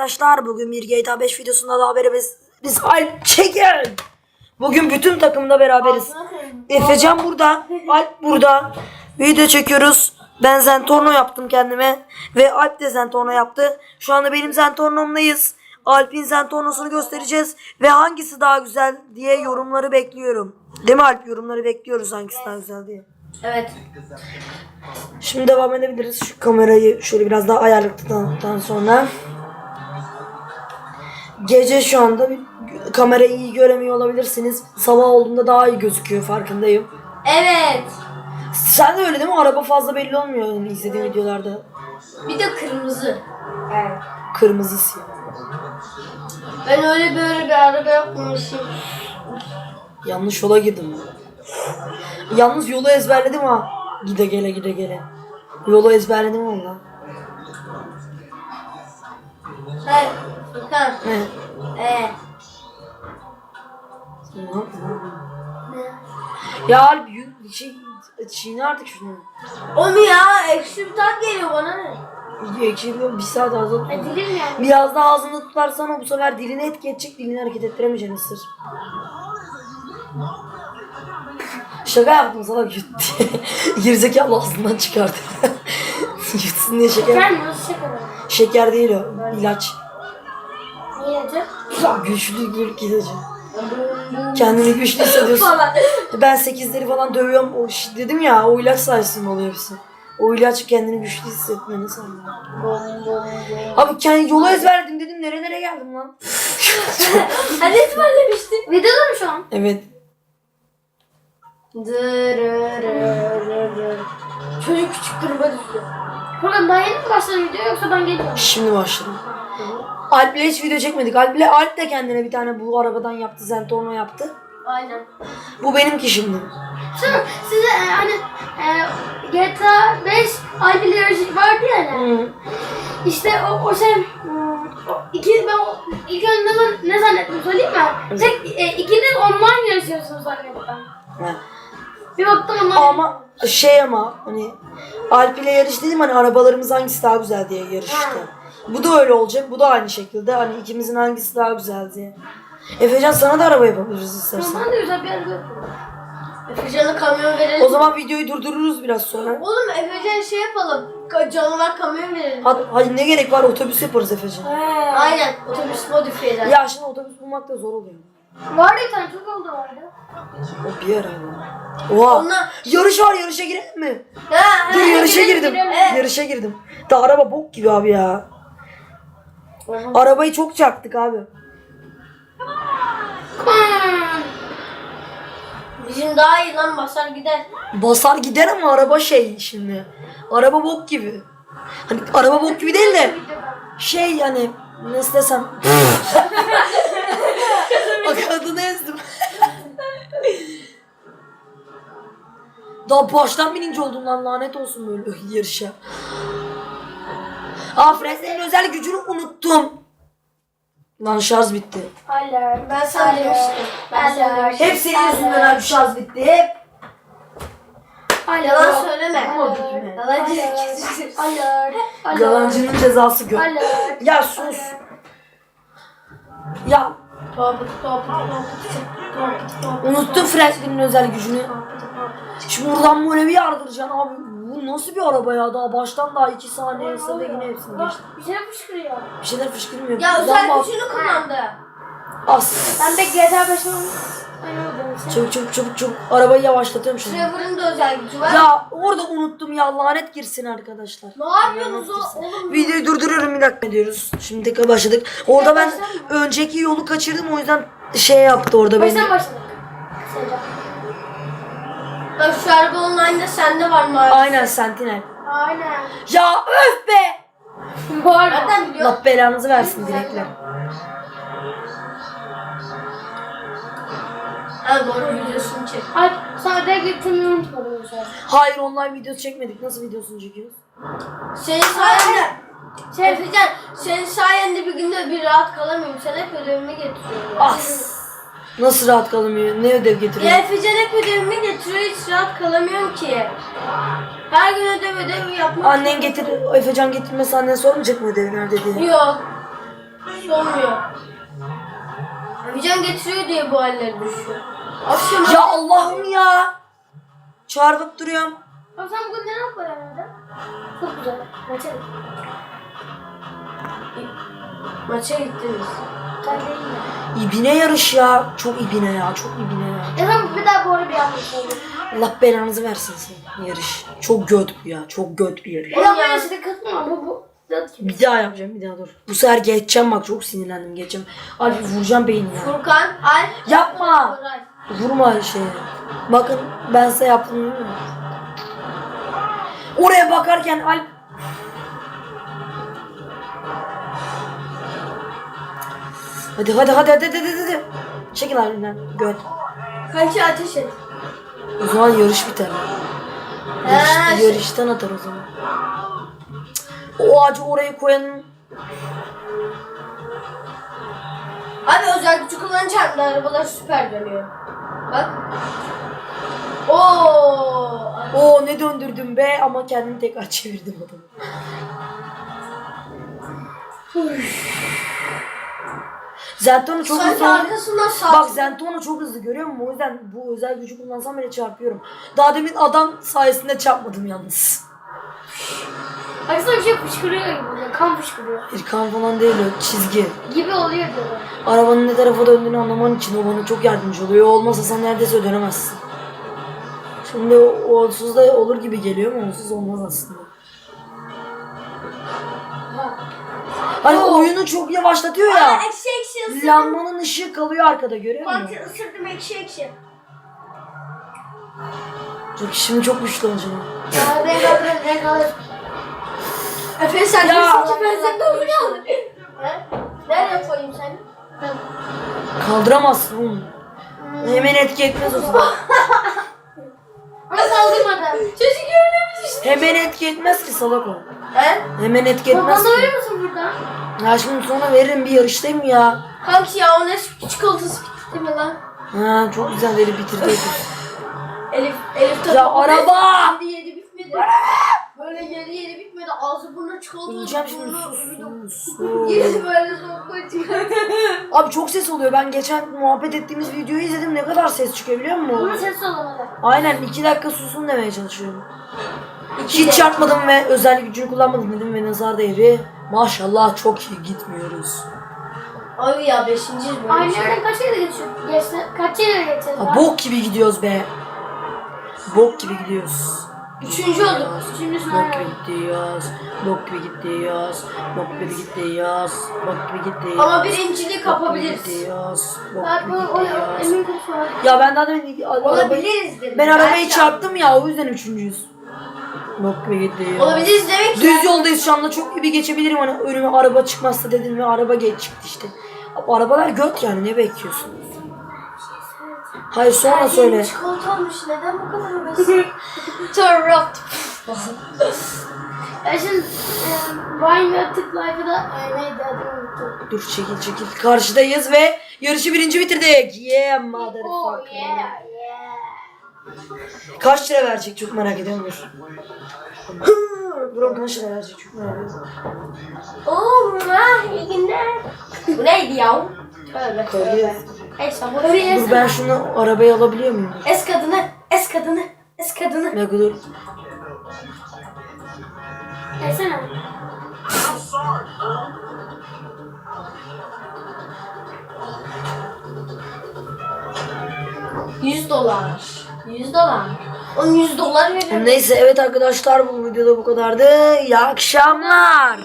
arkadaşlar. Bugün bir GTA 5 videosunda da beraberiz. Biz Alp çekin. Bugün bütün takımda beraberiz. Efecan burada. Alp burada. Video çekiyoruz. Ben Zentorno yaptım kendime. Ve Alp de Zentorno yaptı. Şu anda benim Zentorno'mdayız. Alp'in Zentorno'sunu göstereceğiz. Ve hangisi daha güzel diye yorumları bekliyorum. Değil mi Alp? Yorumları bekliyoruz hangisi daha güzel diye. Evet. Şimdi devam edebiliriz. Şu kamerayı şöyle biraz daha ayarladıktan sonra. Gece şu anda kamerayı iyi göremiyor olabilirsiniz. Sabah olduğunda daha iyi gözüküyor farkındayım. Evet. Sen de öyle değil mi? Araba fazla belli olmuyor yani izlediğim videolarda. Bir de kırmızı. Evet. Kırmızı siyah. Ben öyle böyle bir araba yapmamışım. Yanlış yola girdim. Yalnız yolu ezberledim ha. Gide gele gide gele. Yolu ezberledim valla. Furkan. He. Ee. Ya Alp yu- şey, çiğne artık şunu. O mu ya? Ekşi bir tat geliyor bana ne? Ekşi bir saat ağzına tut. Dilim yani. Biraz daha ağzını tutarsan o bu sefer dilini etki edecek, dilini hareket ettiremeyeceksin ısır. Şaka yaptım sana yut. Gerizekalı ağzından çıkardı. Yutsun diye şeker. Nasıl şaka Şeker değil o, ilaç. Güçlü gül ilacı. Kendini güçlü hissediyorsun. Ben sekizleri falan dövüyorum. O, dedim ya o ilaç sayesinde oluyor hepsi. O ilaç kendini güçlü hissetmeni sağlıyor. Abi kendi yolu ezberledim dedim nere nereye geldim lan. Hani ezberlemiştin? Videoda mı şu an? Evet. Çocuk küçük duruma düşüyor. Furkan daha yeni mi başladın video yoksa ben geliyorum? Şimdi başladım. Alp'le hiç video çekmedik. Alp'le Alp de kendine bir tane bu arabadan yaptı. Zentorno yaptı. Aynen. Bu benimki şimdi. Şimdi size e, hani e, GTA 5 Alpili yarışı vardı ya hani. Hı. İşte o, o şey hmm, o iki ben o, ilk önce ne, zan- ne zannettim söyleyeyim mi? Tek e, ikiniz online yarışıyorsunuz zannettim. Ha. Bir baktım online. Ama şey ama hani Alp ile yarış dedim hani arabalarımız hangisi daha güzel diye yarıştı. Bu da öyle olacak. Bu da aynı şekilde. Hani ikimizin hangisi daha güzel diye. Efecan sana da araba yapabiliriz istersen. Ben de güzel bir araba. Efecan'a kamyon verelim. O zaman videoyu durdururuz biraz sonra. Oğlum Efecan şey yapalım. Ka- Canavar kamyon verelim. Hadi, hadi ne gerek var otobüs yaparız Efecan. Aynen. Otobüs modifiye eder. Ya şimdi otobüs bulmak da zor oluyor. Vardı bir tane çok oldu vardı. O bir ara ya. Oha. Onlar- Yarış var yarışa girelim mi? Ha, Dur ha, yarışa girelim, girdim. girelim. Evet. Yarışa girdim. Da araba bok gibi abi ya. Arabayı çok çaktık abi. Hmm. Bizim daha iyi lan basar gider. Basar gider ama araba şey şimdi. Araba bok gibi. Hani araba bok gibi değil de şey yani nasıl desem. Bak adını ezdim. Daha baştan bininci oldum lan lanet olsun böyle yarışa. Aa Fresnel'in özel gücünü unuttum. Lan şarj bitti. Hayır. Ben sana demiştim. Ben sana demiştim. Hep senin yüzünden abi şarj bitti. Hep. Yalan söyleme. Ama. Yalancı. Hayır. Yalancının cezası gör. Hayır. Ya sus. Ya unuttum Franklin'in özel gücünü. Şimdi buradan böyle bir yardıracaksın abi. Bu nasıl bir araba ya? Daha baştan daha iki saniye sonra yine hepsini geçti. Bir şey fışkırıyor. Bir şeyler fışkırmıyor. Ya özel gücünü kullandı. As. Ben de GTA 5'in Aynı oldu. Çabuk çabuk çabuk çabuk. Arabayı yavaşlatıyorum şimdi. Trevor'ın da özel gücü var. Ya orada unuttum ya lanet girsin arkadaşlar. Ne yapıyorsunuz o- oğlum? Videoyu durduruyorum bir dakika diyoruz. Şimdi tekrar başladık. Orada ben önceki yolu kaçırdım o yüzden şey yaptı orada beni. Baştan başladık. Kısaca. Bak şu araba online'da sende var mı? Aynen Sentinel. Aynen. Ya öf be! Var Nereden biliyorsun? Allah belanızı versin dilekler. Ha doğru videosunu çek. Ay sana da unutmadım mesela. Hayır online video çekmedik. Nasıl videosunu çekiyoruz? Senin sayende. Şey Efecan, senin sayende bir günde bir rahat kalamıyorum. Sen hep ödevimi getiriyorsun. As. Nasıl rahat kalamıyor? Ne ödev getiriyor? Ya Efecan hep ödevimi getiriyor hiç rahat kalamıyorum ki. Her gün ödev ödev yapmak Annen getir, Efecan getirmesi annen sormayacak mı ödevi nerede diye? Yok. olmuyor. Vicdan getiriyor diye bu hallere düşüyor. Akşam Ya Allah'ım ya. Çarpıp duruyorum. Abi sen bugün ne yapıyorsun herhalde? Çok güzel. Maça maça gittiniz. İbine yarış ya. Çok ibine ya. Çok ibine ya. E sen bir daha bu arada bir yanlış oldu. Allah belanızı versin senin yarış. Çok göt bu ya. Çok göt bir yarış. Ulan ben size katılmam. Bu bu. Bir daha yapacağım bir daha dur. Bu sefer geçeceğim bak çok sinirlendim geçeceğim. Abi vuracağım beynini. Furkan, Alp, Yapma. Koray. Vurma şeye. Bakın ben size yaptım? Oraya bakarken Alp Hadi hadi hadi hadi hadi hadi. Çekil halinden. Göt. Kanki ateş et. O zaman yarış biter. Ha, Yarış, şey- yarıştan atar o zaman. O ağacı oraya koyanın Abi özel gücü kullanacağım da arabalar süper dönüyor. Bak. Oo. o ne döndürdüm be ama kendimi tekrar çevirdim adamı. Zenton'u çok Sanki hızlı arkasından sağ. Bak Zenton'u çok hızlı görüyor musun? O yüzden bu özel gücü kullansam bile çarpıyorum. Daha demin adam sayesinde çarpmadım yalnız. Baksana bir şey fışkırıyor gibi oluyor. Kan fışkırıyor. Bir kan falan değil o çizgi. Gibi oluyor diyorlar. Arabanın ne tarafa döndüğünü anlaman için o bana çok yardımcı oluyor. O olmasa sen neredeyse dönemezsin. Şimdi o onsuz da olur gibi geliyor ama onsuz olmaz aslında. Hani oyunu çok yavaşlatıyor ya. ekşi ekşi ısırdım. Lambanın ışığı kalıyor arkada görüyor musun? Kanki ısırdım ekşi ekşi. Çok, şimdi çok güçlü olacağım. Ya renk alır renk alır. Efe sen Ya. ya. ki ben senden bunu aldım. He? Nereye koyayım seni? Kaldıramazsın oğlum. Hemen etki etmez o zaman. Ama kaldırmadan. Çocuk öyle işte. Hemen etki etmez ki salak o. He? Hemen etki etmez Bana ki. verir misin buradan? Ya şimdi sonra veririm bir yarıştayım ya. Kanki ya o ne çikolatası bitti mi lan? Ha çok güzel verip bitirdi. Elif, Elif. Ya araba! Yedi yedi bitmedi. Böyle yedi yedi bitmedi. Ağzı burnu çikolata. Öleceğim şimdi sus sus. sus. Yedi böyle sokuyor çıkıyor. Abi çok ses oluyor. Ben geçen muhabbet ettiğimiz videoyu izledim. Ne kadar ses çıkıyor biliyor Bunu musun? ses olamadı. Aynen iki dakika susun demeye çalışıyorum. İki Hiç çarpmadım ve özel gücünü kullanmadım dedim ve nazar değdi. Maşallah çok iyi gitmiyoruz. Abi ya beşinci böyle Aynı şey. yerden kaç kere geçiyor? Geçti. Kaç kere geçeceğiz? Ha, bok gibi gidiyoruz be. Bok gibi gidiyoruz. Üçüncü olduk. Üçüncüsünü Bok gibi aynen. gidiyoruz. Bok gibi gidiyoruz. Bok gibi gidiyoruz. Bok gibi gidiyoruz. Ama birinciliği Bok gibi kapabiliriz. Bok Bak gibi bu o, o gidiyoruz. emin konuşma. Ya ben daha demin Olabiliriz dedim. ben arabayı çarptım ya o yüzden üçüncüyüz. Bok gibi gidiyoruz. Olabiliriz demek ki. Düz yoldayız şu anda çok gibi geçebilirim hani önüme araba çıkmazsa dedim ve araba geç çıktı işte. Abi arabalar göt yani ne bekliyorsun? Hayır sonra söyle. Çikolata olmuş. Neden bu kadar obez? Tarot. Ya şimdi e, Vine ve Tık e, neydi adını unuttum. Dur çekil çekil. Karşıdayız ve yarışı birinci bitirdik. Yeah Oh motherfucker. yeah yeah. Kaç lira verecek çok merak ediyorum. Buram kaç lira verecek çok merak ediyorum. Oo, ha, iyi günler. Bu neydi ya? Tövbe tövbe. Neyse Dur ben şunu arabaya alabiliyor muyum? Es kadını, es kadını, es kadını. Ne kadar? Etsene. Yüz dolar. Yüz dolar. On yüz dolar verir. Neyse evet arkadaşlar bu videoda bu kadardı. İyi akşamlar.